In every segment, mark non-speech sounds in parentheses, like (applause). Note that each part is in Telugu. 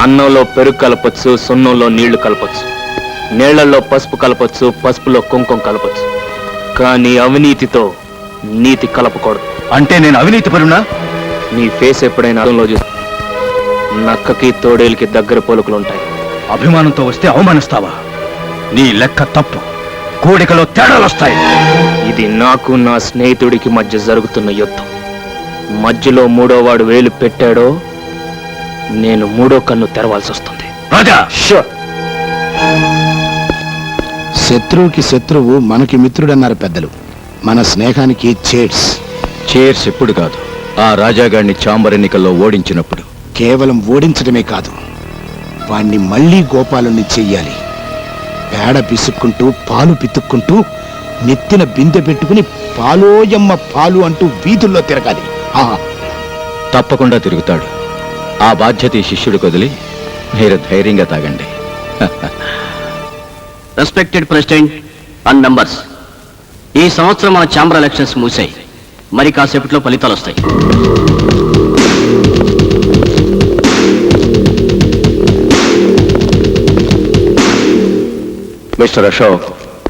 అన్నంలో పెరుగు కలపొచ్చు సున్నంలో నీళ్ళు కలపొచ్చు. నీళ్ళలో పసుపు కలపొచ్చు పసుపులో కుంకుమ కలపొచ్చు. కానీ అవినీతితో నీతి కలపకూడదు. అంటే నేను అవినీతి పరునా? నీ ఫేస్ ఎప్పుడైనా అర్థంలో చూసి నక్కకి తోడేలికి దగ్గర పోలుకులు ఉంటాయి అభిమానంతో వస్తే అవమానిస్తావా? నీ లెక్క తప్పు. కోడికలో తేడాలు వస్తాయి. ఇది నాకు నా స్నేహితుడికి మధ్య జరుగుతున్న యుద్ధం. మధ్యలో మూడో వాడు వేలు పెట్టాడో నేను మూడో కన్ను తెరవాల్సి వస్తుంది. రాజా! శత్రువుకి శత్రువు మనకి మిత్రుడన్నారు పెద్దలు. మన స్నేహానికి చేట్స్ చేర్స్ ఎప్పుడు కాదు. ఆ రాజాగాడిని చాంబర్ ఎన్నికల్లో ఓడించినప్పుడు. కేవలం ఓడించడమే కాదు. వాణ్ణి మళ్ళీ గోపాలుని చెయ్యాలి. పేడ పిసుక్కుంటూ పాలు పితుక్కుంటూ నెత్తిన బిందె పెట్టుకుని పాలోయమ్మ పాలు అంటూ వీధుల్లో తిరగాలి. ఆ తప్పకుండా తిరుగుతాడు. ఆ బాధ్యత ఈ శిష్యుడికి వదిలి మీరు ధైర్యంగా తాగండి. రెస్పెక్టెడ్ ప్రెసిడెంట్ అండ్ మెంబర్స్ ఈ సంవత్సరం మన ఛాంబర్ ఎలక్షన్స్ మూసాయి మరి కాసేపట్లో ఫలితాలు వస్తాయి. మిస్టర్ అశోక్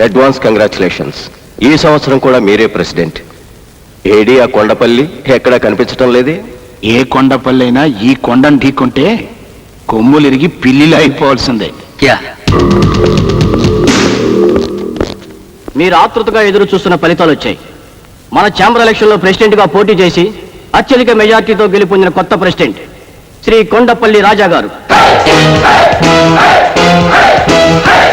అడ్వాన్స్ కంగ్రాచులేషన్స్ ఈ సంవత్సరం కూడా మీరే ప్రెసిడెంట్. ఏడి ఆ కొండపల్లి ఎక్కడా కనిపించటం లేదే? ఏ కొండపల్లైనా ఈ కొండను ఢీకొంటే కొమ్ములిరిగి పిల్లిలు అయిపోవాల్సిందే. యా. మీరు ఆతృతగా ఎదురు చూస్తున్న ఫలితాలు వచ్చాయి. మన ఛాంబర్ ఎలక్షన్లో ప్రెసిడెంట్గా పోటీ చేసి అత్యధిక మెజార్టీతో గెలుపొందిన కొత్త ప్రెసిడెంట్ శ్రీ కొండపల్లి రాజా గారు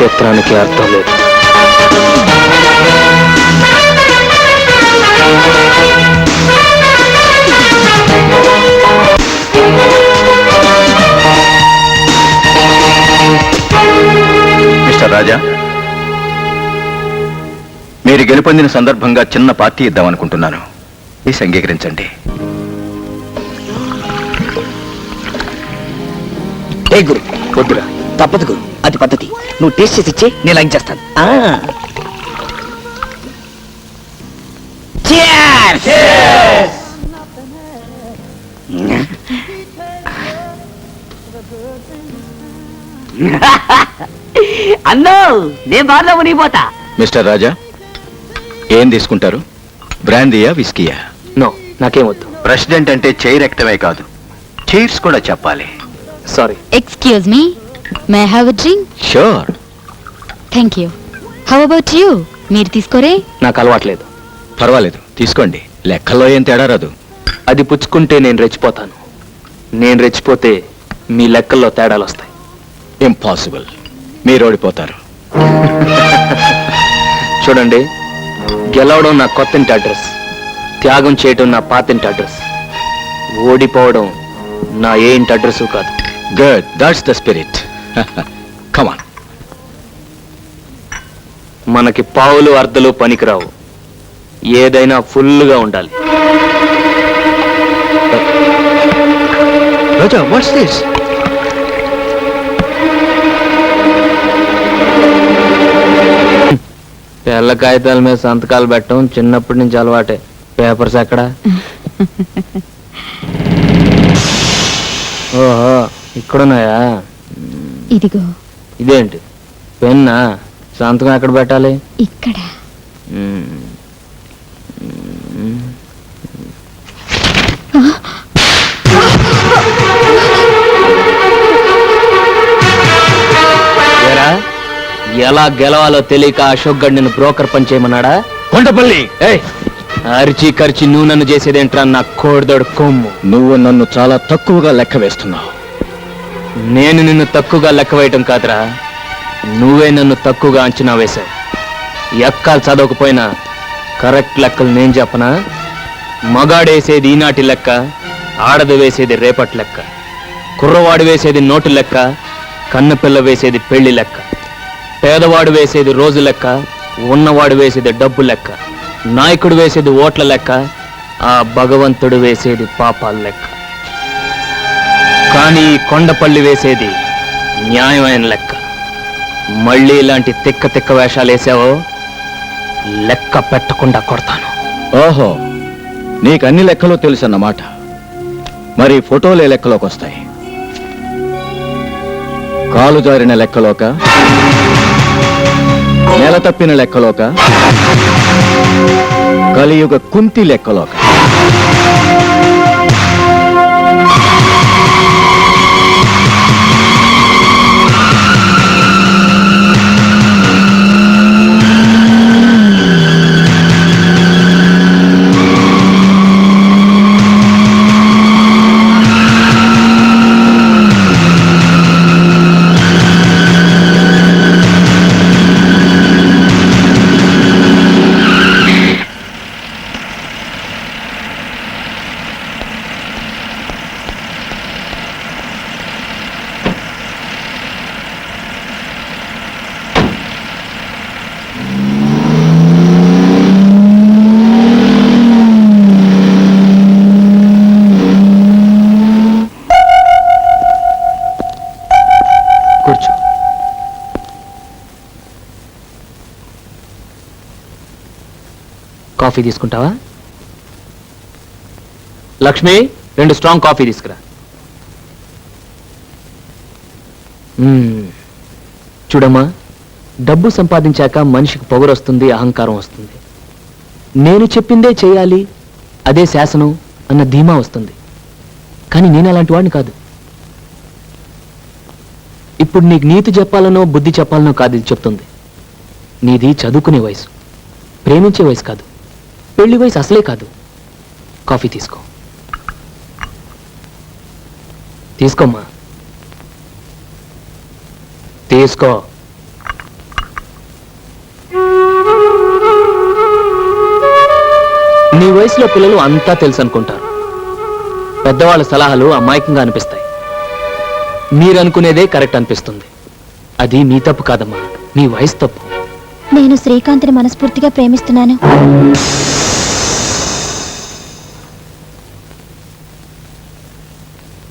కురుక్షేత్రానికి అర్థం లేదు. మిస్టర్ రాజా మీరు గెలుపొందిన సందర్భంగా చిన్న పార్టీ ఇద్దామనుకుంటున్నాను. ప్లీజ్ అంగీకరించండి ఏ గురు వద్దురా. తప్పదు గురు. అది పద్ధతి. నువ్వు టేస్ట్ చేసి ఇచ్చే నేను లైక్ చేస్తాను! అన్నో నేను బాగా మునిగిపోతా. మిస్టర్ రాజా ఏం తీసుకుంటారు? బ్రాందీయా విస్కీయా? నో నాకేం వద్దు. ప్రెసిడెంట్ అంటే చైర్ ఎక్కడమే కాదు. చైర్స్ కూడా చెప్పాలి. Sorry. Excuse me, may I have a drink? Sure Thank you. How about you? మీరు తీసుకోరే? నాకు అలవాట్లేదు. పర్వాలేదు. తీసుకోండి. లెక్కల్లో ఏం తేడా రాదు. అది పుచ్చుకుంటే నేను రెచ్చిపోతాను. నేను రెచ్చిపోతే మీ లెక్కల్లో తేడాలు వస్తాయి. ఇంపాసిబుల్ మీరు ఓడిపోతారు. (laughs) చూడండి. గెలవడం నా కొత్తింటి అడ్రస్. త్యాగం చేయడం నా పాతింటి అడ్రస్. ఓడిపోవడం నా ఏ ఇంటి అడ్రస్ కాదు. Good that's the spirit (laughs) come on మనకి పావులు అర్ధలు పనికిరావు. ఏదైనా ఫుల్గా ఉండాలి. రాజా వాట్స్ దిస్ తెల్ల కాగితాల మీద సంతకాలు పెట్టడం చిన్నప్పటి నుంచి అలవాటే. పేపర్స్ ఎక్కడ? (laughs) ఓహో ఇక్కడున్నాయా? ఇదిగో. ఇదేంటి? పెన్నా? సంతకం ఎక్కడ పెట్టాలి? ఇక్కడ. ఏరా, ఎలా గెలవాలో తెలియక అశోక్ గడ్ నిన్ను బ్రోకర్ పని చేయమన్నాడా? కొండపల్లి! ఏయ్! అరిచి కరిచి నువ్వు నన్ను చేసేదేంట్రా నా కోడిదోడు కొమ్ము? నువ్వు నన్ను చాలా తక్కువగా లెక్క వేస్తున్నావు. నేను నిన్ను తక్కువగా లెక్క వేయటం కాదురా. నువ్వే నన్ను తక్కువగా అంచనా వేశావు. ఎక్కాలు చదవకపోయినా కరెక్ట్ లెక్కలు నేను చెప్పనా? మగాడేసేది ఈనాటి లెక్క ఆడది వేసేది రేపటి లెక్క. కుర్రవాడు వేసేది నోటు లెక్క కన్నపిల్ల వేసేది పెళ్ళి లెక్క. పేదవాడు వేసేది రోజు లెక్క ఉన్నవాడు వేసేది డబ్బు లెక్క. నాయకుడు వేసేది ఓట్ల లెక్క ఆ భగవంతుడు వేసేది పాపాల లెక్క. కానీ ఈ కొండపల్లి వేసేది న్యాయమైన లెక్క. మళ్ళీ ఇలాంటి తిక్క తిక్క వేషాలు వేసావో లెక్క పెట్టకుండా కొడతాను. ఓహో నీకన్ని లెక్కలు తెలుసన్నమాట. మరి ఫోటోలే లెక్కలోకి వస్తాయి కాలు జారిన లెక్కలోక నెల తప్పిన లెక్కలోక కలియుగ కుంతి లెక్కలోక. కాఫీ తీసుకుంటావా? లక్ష్మి రెండు స్ట్రాంగ్ కాఫీ తీసుకురా. చూడమ్మా డబ్బు సంపాదించాక మనిషికి పొగరొస్తుంది అహంకారం వస్తుంది. నేను చెప్పిందే చేయాలి అదే శాసనం అన్న ధీమా వస్తుంది. కానీ నేను అలాంటి వాడిని కాదు. ఇప్పుడు నీకు నీతి చెప్పాలనో బుద్ధి చెప్పాలనో కాదు ఇది చెప్తుంది. నీది చదువుకునే వయసు ప్రేమించే వయసు కాదు. పెళ్ళి వయసు అసలే కాదు. కాఫీ తీసుకో. తీసుకోమ్మా. తీసుకో. నీ వయసులో పిల్లలు అంతా తెలుసు అనుకుంటారు పెద్దవాళ్ళ సలహాలు అమాయకంగా అనిపిస్తాయి. మీరనుకునేదే కరెక్ట్ అనిపిస్తుంది. అది మీ తప్పు కాదమ్మా. మీ వయసు తప్పు. నేను శ్రీకాంత్ని మనస్ఫూర్తిగా ప్రేమిస్తున్నాను.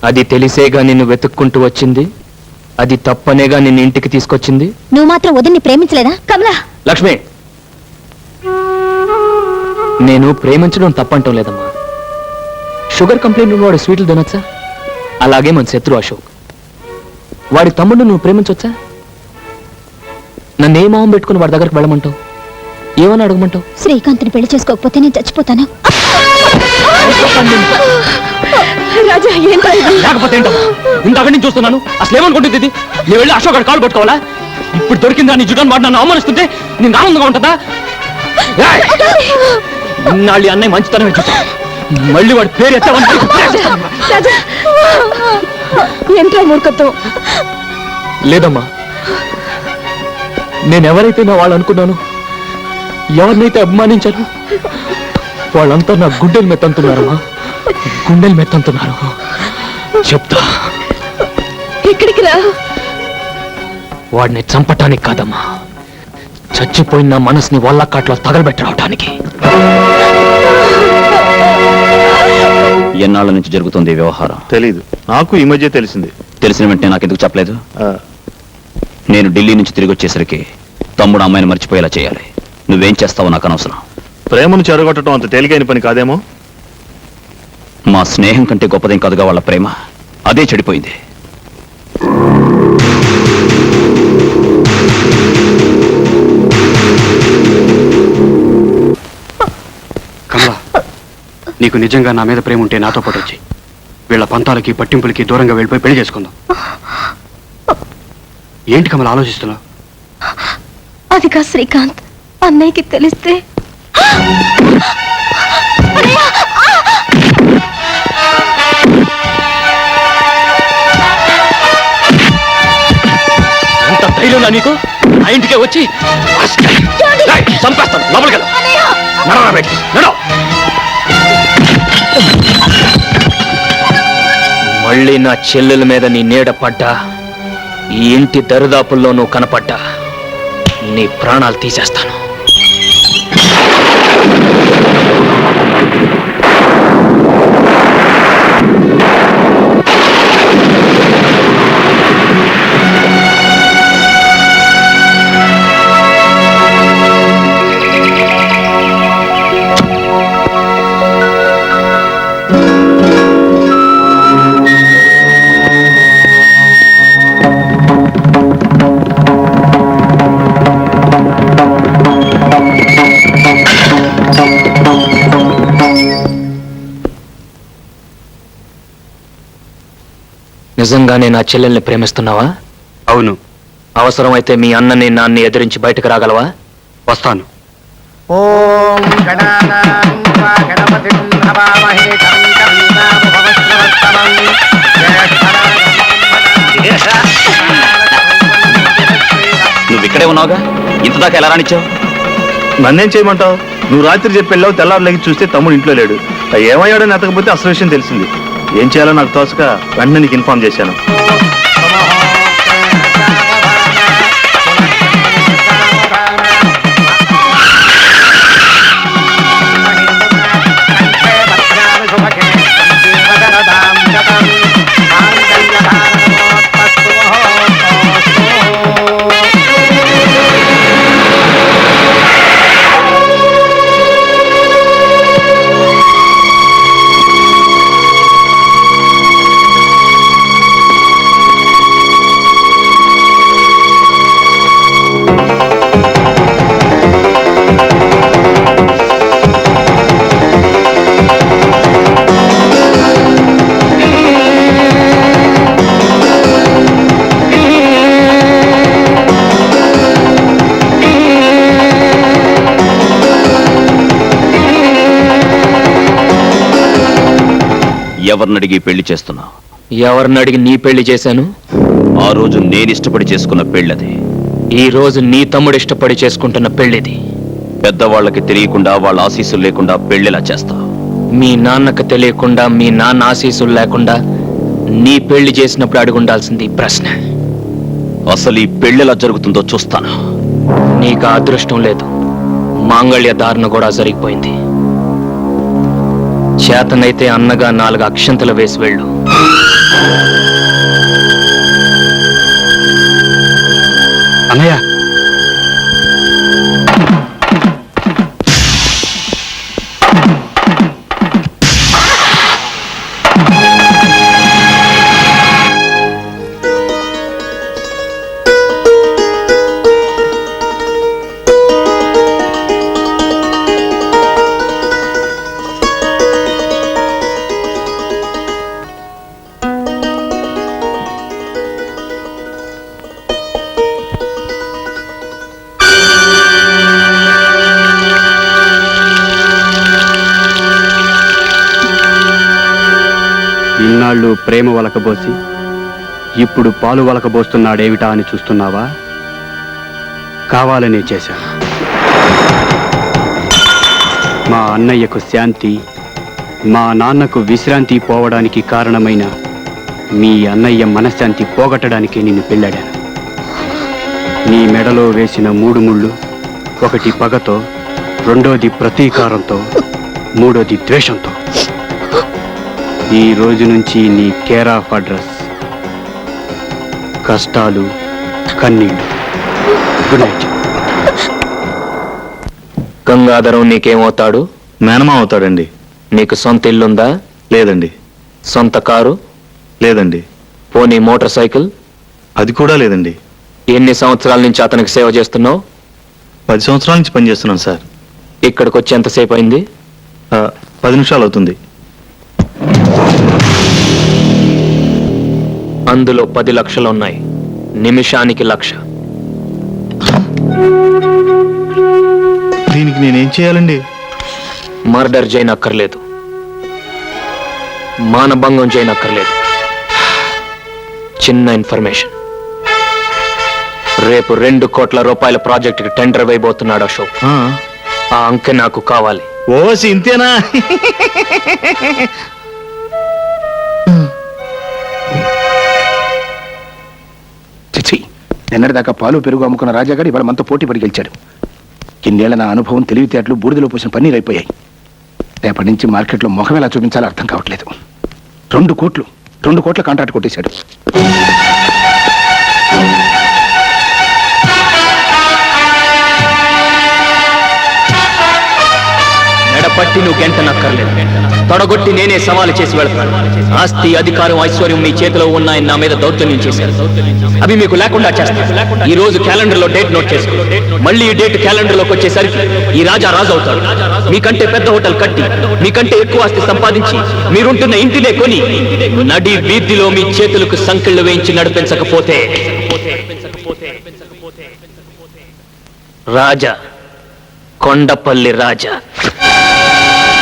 అది తెలిసేగా నిన్ను వెతుక్కుంటూ వచ్చింది? అది తప్పనేగా నిన్ను ఇంటికి తీసుకొచ్చింది? నువ్వు మాత్రం వదిన్ని ప్రేమించలేదా? కమలా! లక్ష్మి! నేను ప్రేమించడం తప్పంటం లేదమ్మా. షుగర్ కంప్లైంట్ ఉన్నవాడు స్వీట్లు తినొచ్చా? అలాగే మన శత్రు అశోక్. వాడి తమ్ముడు నువ్వు ప్రేమించవచ్చా నన్ను ఏ మొహం పెట్టుకుని వాడి దగ్గరికి వెళ్ళమంటావు? ఏమని అడగమంటావు? శ్రీకాంత్ని పెళ్ళి చేసుకోకపోతే నేను చచ్చిపోతాను. రాజా లేకపోతే ఏంటో? ఇంతక నుంచి చూస్తున్నాను. అసలు ఏమనుకుంటుంది ఇది? నేను వెళ్ళి అశోక్ కాలు పట్టుకోవాలా? ఇప్పుడు దొరికిందా నీ జుటాన్ని వాడు నన్ను అవమానిస్తుంటే నేను ఆనందంగా ఉంటుందా! ఇన్నాళ్ళు అన్నయ్య మంచితనమే చూసా మళ్ళీ వాడి పేరు ఎత్తావని ఎంట్రా మూర్ఖత్వం? లేదమ్మా. నేను ఎవరైతే నా వాళ్ళు అనుకున్నాను ఎవరినైతే అభిమానించాను వాళ్ళంతా నా గుండెలు మెత్తంతున్నారమ్మా గుండెలు మెత్తంతున్నారు చెప్తా. ఇక్కడికి రా. వాడిని చంపటానికి కాదమ్మా. చచ్చిపోయిన మనసుని వల్లకాట్లో తగలబెట్టడానికి ఎన్నాళ్ళ నుంచి జరుగుతుంది ఈ వ్యవహారం? తెలీదు. నాకు ఈ మధ్య తెలిసింది. తెలిసిన వెంటనే నాకెందుకు చెప్పలేదు? నేను ఢిల్లీ నుంచి తిరిగి వచ్చేసరికి తమ్ముడు అమ్మాయిని మర్చిపోయేలా చేయాలి. నువ్వేం చేస్తావో నాకు అనవసరం. ప్రేమను చెరగొట్టడం అంత తేలికైన పని కాదేమో? మా స్నేహం కంటే గొప్పదేం కాదుగా వాళ్ళ ప్రేమ. అదే చెడిపోయింది. కమలా నీకు నిజంగా నా మీద ప్రేమ ఉంటే నాతో పాటు వచ్చి వీళ్ళ పంతాలకి పట్టింపులకి దూరంగా వెళ్ళిపోయి పెళ్ళి చేసుకుందాం. ఏంటి కమల ఆలోచిస్తున్నావు? అది కా శ్రీకాంత్ అన్నయ్యకి తెలిస్తే ఎంత ధైర్యం ధైర్యం నా నీకు? ఆ ఇంటికే వచ్చి చంపేస్తాను. లోపలికి వెళ్ళు. నడవరా బయటికి, నడవ. మళ్ళీ నా చెల్లెల మీద నీ నీడ పడ్డా? ఈ ఇంటి దరిదాపుల్లో నువ్వు కనపడ్డా? నీ ప్రాణాలు తీసేస్తాను. నిజంగానే నా చెల్లెల్ని ప్రేమిస్తున్నావా? అవును. అవసరమైతే మీ అన్నని నాన్ని ఎదిరించి బయటకు రాగలవా? వస్తాను. ఓం గణానాం త్వా గణపతిం హవామహే కవిం కవీనాముపవస్రవస్తమం నువ్వు ఇక్కడే ఉన్నావుగా? ఇంతదాకా ఎలా రానిచ్చావు నన్నేం చేయమంటావు? నువ్వు రాత్రి చెప్పి వెళ్ళావు తెల్లారు లేకి చూస్తే తమ్ముడు ఇంట్లో లేడు. ఏమయ్యాడని ఎతకపోతే అసలు విషయం తెలిసింది. ఏం చేయాలో నాకు తోచక వెంటనే నీకు ఇన్ఫార్మ్ చేశాను. ఎవరినడిగి పెళ్ళి చేస్తున్నావు? ఎవరిని అడిగి నీ పెళ్ళి చేశాను? ఆ రోజు నేను ఇష్టపడి చేసుకున్న పెళ్ళది. ఈ రోజు నీ తమ్ముడు ఇష్టపడి చేసుకుంటున్న పెళ్ళిది పెద్దవాళ్ళకి తెలియకుండా వాళ్ళ ఆశీస్సులు లేకుండా పెళ్ళిలా చేస్తావు. మీ నాన్నకు తెలియకుండా మీ నాన్న ఆశీస్సులు లేకుండా నీ పెళ్ళి చేసినప్పుడు అడిగి ఉండాల్సింది ఈ ప్రశ్న. అసలు ఈ పెళ్ళిలా జరుగుతుందో చూస్తాను. నీకు ఆ అదృష్టం లేదు. మాంగళ్య ధారణ కూడా జరిగిపోయింది. చేతనైతే అన్నగా నాలుగు అక్షంతలు వేసి వెళ్ళు. అన్నయ్య ఇన్నాళ్ళు ప్రేమ వలకబోసి ఇప్పుడు పాలు వలకబోస్తున్నాడేమిటా అని చూస్తున్నావా? కావాలనే చేశాను మా అన్నయ్యకు శాంతి మా నాన్నకు విశ్రాంతి పోవడానికి కారణమైన మీ అన్నయ్య మనశ్శాంతి పోగొట్టడానికి నిన్ను పెళ్ళాడాను నీ మెడలో వేసిన మూడు ముళ్ళు ఒకటి పగతో రెండోది ప్రతీకారంతో మూడోది ద్వేషంతో. ఈ రోజు నుంచి నీ కేర్ ఆఫ్ అడ్రస్. కష్టాలు కన్నీళ్ళు. గుడ్ నైట్ గంగాధరం నీకేమవుతాడు? మేనమా అవుతాడండి నీకు సొంత ఇల్లుందా? లేదండి. సొంత కారు? లేదండి. పోనీ మోటార్ సైకిల్? అది కూడా లేదండి. ఎన్ని సంవత్సరాల నుంచి అతనికి సేవ చేస్తున్నావు? పది సంవత్సరాల నుంచి పనిచేస్తున్నాను సార్. ఇక్కడికి వచ్చి ఎంతసేపు అయింది ఆ, పది నిమిషాలు అవుతుంది అందులో పది లక్షలు ఉన్నాయి నిమిషానికి లక్ష. దీనికి నేనేం చేయాలండి? మర్డర్ చేయనక్కర్లేదు. మానభంగం చేయనక్కర్లేదు. చిన్న ఇన్ఫర్మేషన్. రేపు రెండు కోట్ల రూపాయల ప్రాజెక్టుకి టెండర్ వేయబోతున్నాడు అశోక్. ఆ. అంకె నాకు కావాలి. ఓ ఇంతేనా నిన్నటిదాకా పాలు పెరుగు అమ్ముకున్న రాజాగాడు ఇవాళ మనతో పోటీ పడి గెలిచాడు. ఇన్నేళ్ళ నా అనుభవం తెలివితేటలు బూడిదలో పోసిన పన్నీరు అయిపోయాయి. రేపటి నుంచి మార్కెట్లో ముఖం ఎలా చూపించాలో అర్థం కావట్లేదు. రెండు కోట్లు రెండు కోట్ల కాంట్రాక్ట్ కొట్టేశాడు. పట్టి నువ్వు గెంటనక్కర్లేదు తొడగొట్టి నేనే సవాలు చేసి వెళ్తాను. ఆస్తి అధికారం ఐశ్వర్యం మీ చేతిలో ఉన్నాయని నా మీద దౌర్జన్యం చేశారు అవి మీకు లేకుండా చేస్తాను. ఈ రోజు క్యాలెండర్లో డేట్ నోట్ చేసుకో. మళ్ళీ ఈ డేట్ క్యాలెండర్లోకి వచ్చేసరికి ఈ రాజా రాజు అవుతాడు. మీకంటే పెద్ద హోటల్ కట్టి మీకంటే ఎక్కువ ఆస్తి సంపాదించి మీరుంటున్న ఇంటినే కొని నడి వీధిలో మీ చేతులకు సంకెళ్ళు వేయించి నడిపించకపోతే. రాజా కొండపల్లి రాజా.